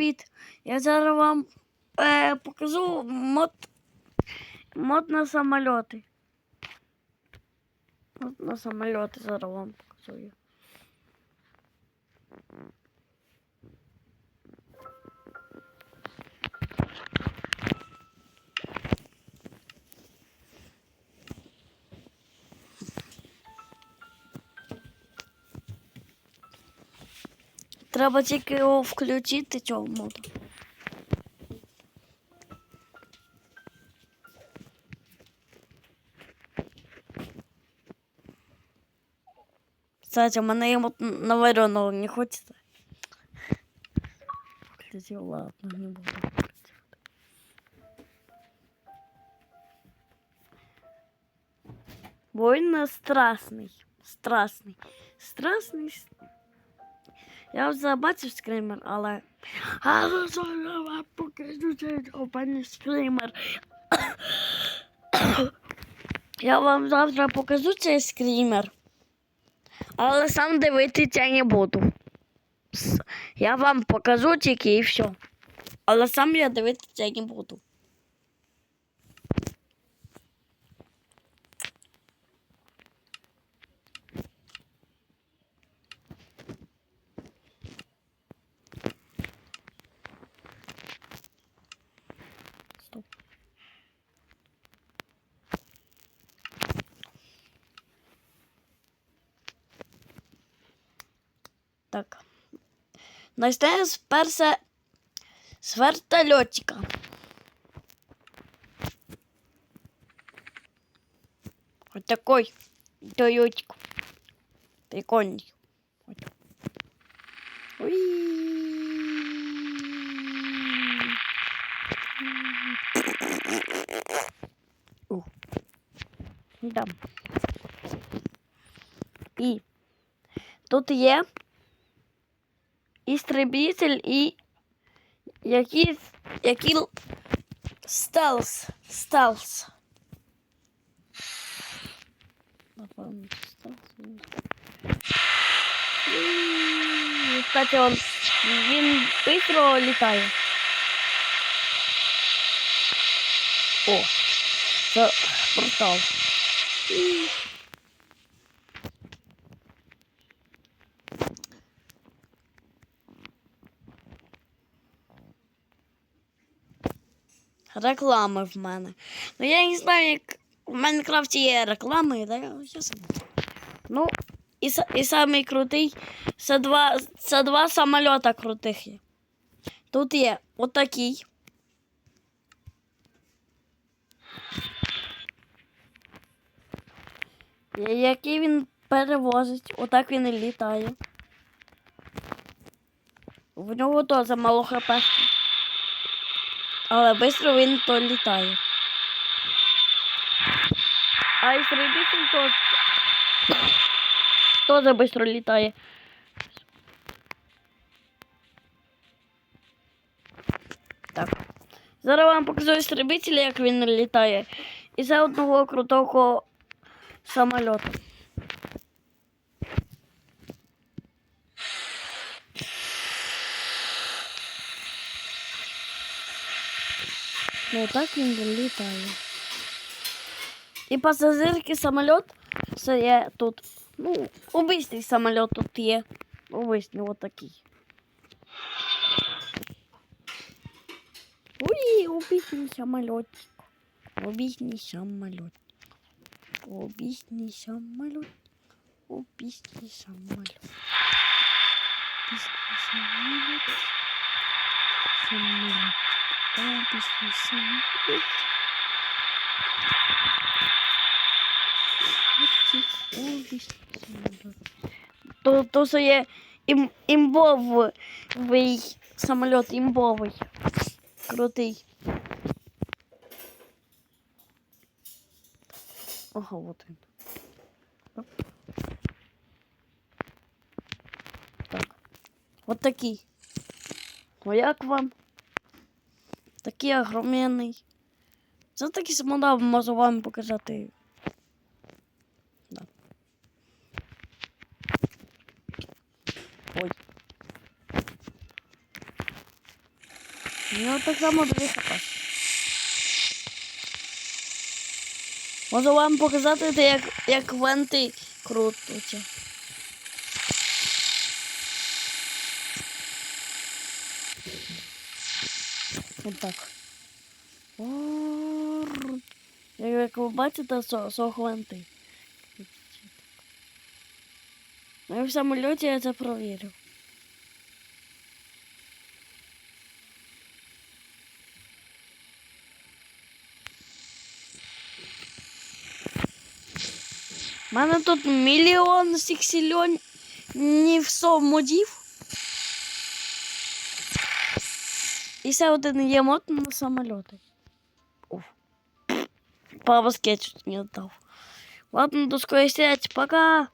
привіт! Я зараз вам е, покажу мод, мод на самольоти. Мод на самольоти зараз вам покажу. Треба тільки його включити цього моду. Кстати, у мене є мод на вареного не хочеться. Включив, ладно, не буду. Бо він страшний. Страшний. Я вже бачив скример, але. Але зараз вам покажу цей опаний скример. Я вам завтра покажу цей скример. Але сам дивитися не буду. Я вам покажу тільки і все. Але сам я дивитися не буду. Так. Настає сперся з вертольотика. Ось такой Тойотик. Прикольний. Ось. Уи. Ух. Да. І тут є істребитель і якийсь який стелс. Стелс. Напевно, стелс. І, Кстати, он, він швидко літає. О, це портал. Реклами в мене. Ну я не знаю, як в Майнкрафті є реклами, да? я сам. Ну, і, і самий крутий це два, це два самольота крутих є. Тут є отакий. Який він перевозить, отак він і літає. В нього теж мало хп. Але швидко він то літає. А істребитель то теж швидко літає. Так. Зараз вам покажу істребителя, як він літає. І це одного крутого самольоту. Ну так він літає. І пасажирський самоліт це є тут. Ну, обичний самоліт тут є. Обичний отакий. Ой, обичний самолітик. Обичний самоліт. Обичний самоліт. Обичний самоліт. Обичний самоліт. Самоліт. Обичний самоліт. Обичний самоліт. То, то це є ім, імбовий самоліт, імбовий. Крутий. Ага, вот він. Оп. Так. От такий. Ну як вам? Такий огроменний. Це такий самоліт можу вам показати. Да. Ой. Ну, так само дві хп. Можу вам показати, де як, як венти крутуться. Отак. Орр. Як ви бачите, со, со гвинти. Ну і в самольоті я це провірив. У мене тут мільйон сіксільонів сов модів. І ще один є мод на самоліти. Папа скетч не дав. Ладно, до скорої встречи, пока.